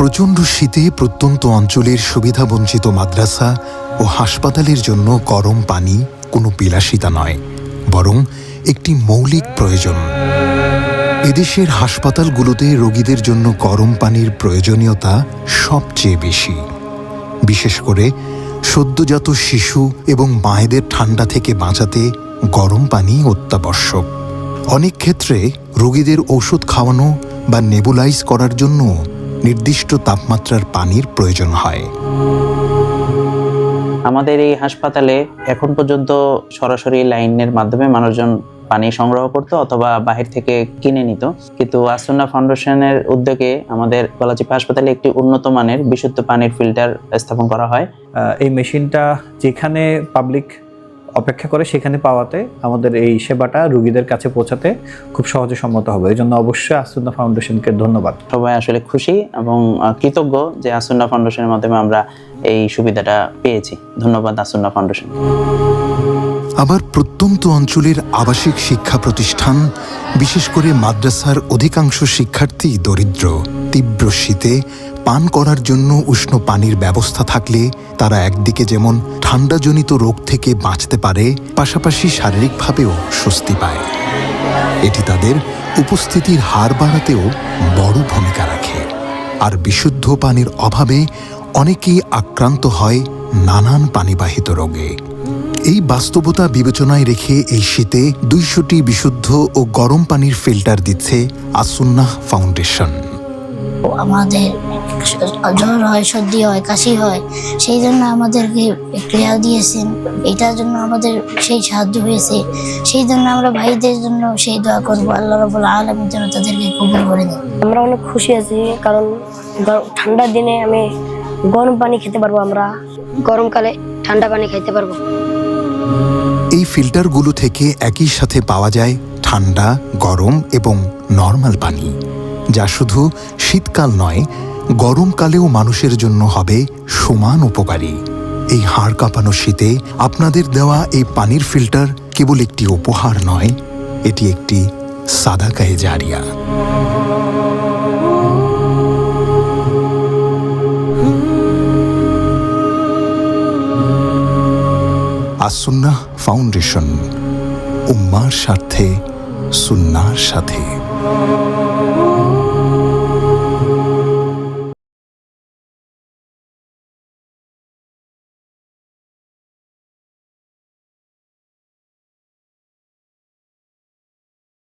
প্রচণ্ড শীতে প্রত্যন্ত অঞ্চলের সুবিধাবঞ্চিত মাদ্রাসা ও হাসপাতালের জন্য গরম পানি কোনো বিলাসিতা নয়, বরং একটি মৌলিক প্রয়োজন। এদেশের হাসপাতালগুলোতে রোগীদের জন্য গরম পানির প্রয়োজনীয়তা সবচেয়ে বেশি। বিশেষ করে সদ্যজাত শিশু এবং মায়েদের ঠান্ডা থেকে বাঁচাতে গরম পানি অত্যাবশ্যক। অনেক ক্ষেত্রে রোগীদের ওষুধ খাওয়ানো বা নেবুলাইজ করার জন্য নির্দিষ্ট তাপমাত্রার পানির প্রয়োজন হয়। আমাদের এই হাসপাতালে এখন পর্যন্ত সরাসরি লাইনের মাধ্যমে মানুষজন পানি সংগ্রহ করতো অথবা বাহির থেকে কিনে নিত। কিন্তু আসুন্না ফাউন্ডেশনের উদ্যোগে আমাদের গলাচিপা হাসপাতালে একটি উন্নত মানের বিশুদ্ধ পানির ফিল্টার স্থাপন করা হয়। আহ, এই মেশিনটা যেখানে পাবলিক অপেক্ষা করে সেখানে পাওয়াতে আমাদের এই সেবাটা রুগীদের কাছে পৌঁছাতে খুব সহজে সম্মত হবে। এই জন্য অবশ্যই আসুন্না ফাউন্ডেশনকে ধন্যবাদ। সবাই আসলে খুশি এবং কৃতজ্ঞ যে আসুন্না ফাউন্ডেশনের মাধ্যমে আমরা এই সুবিধাটা পেয়েছি। ধন্যবাদ আসুন্না ফাউন্ডেশন। আবার প্রত্যন্ত অঞ্চলের আবাসিক শিক্ষা প্রতিষ্ঠান বিশেষ করে মাদ্রাসার অধিকাংশ শিক্ষার্থী দরিদ্র তীব্র শীতে পান করার জন্য উষ্ণ পানির ব্যবস্থা থাকলে তারা একদিকে যেমন ঠান্ডাজনিত রোগ থেকে বাঁচতে পারে, পাশাপাশি শারীরিকভাবেও স্বস্তি পায়। এটি তাদের উপস্থিতির হার বাড়াতেও বড় ভূমিকা রাখে। আর বিশুদ্ধ পানির অভাবে অনেকেই আক্রান্ত হয় নানান পানিবাহিত রোগে। এই বাস্তবতা বিবেচনায় রেখে এই শীতে দুইশোটি বিশুদ্ধ ও গরম পানির ফিল্টার দিচ্ছে আসুন্নাহ ফাউন্ডেশন। আমাদের জ্বর হয় সর্দি হয় কাশি হয় সেই জন্য আমাদেরকে ক্রিয়া দিয়েছেন। এটার জন্য আমাদের সেই সাহায্য হয়েছে। সেই জন্য আমরা ভাইদের জন্য সেই দোয়া করব। আল্লাহ রবুল আলমের জন্য তাদেরকে কবুল করে দিন। আমরা অনেক খুশি আছি কারণ ঠান্ডার দিনে আমি গরম পানি খেতে পারব আমরা। গরমকালে ঠান্ডা পানি খাইতে পারব। এই ফিল্টারগুলো থেকে একই সাথে পাওয়া যায় ঠান্ডা গরম এবং নর্মাল পানি যা শুধু শীতকাল নয় গরমকালেও মানুষের জন্য হবে সমান উপকারী। এই হাড় কাঁপানো শীতে আপনাদের দেওয়া এই পানির ফিল্টার কেবল একটি উপহার নয়, এটি একটি সাদাকায়ে জারিয়া। আসুন্নাহ ফাউন্ডেশন, উম্মার স্বার্থে, সুন্নার সাথে।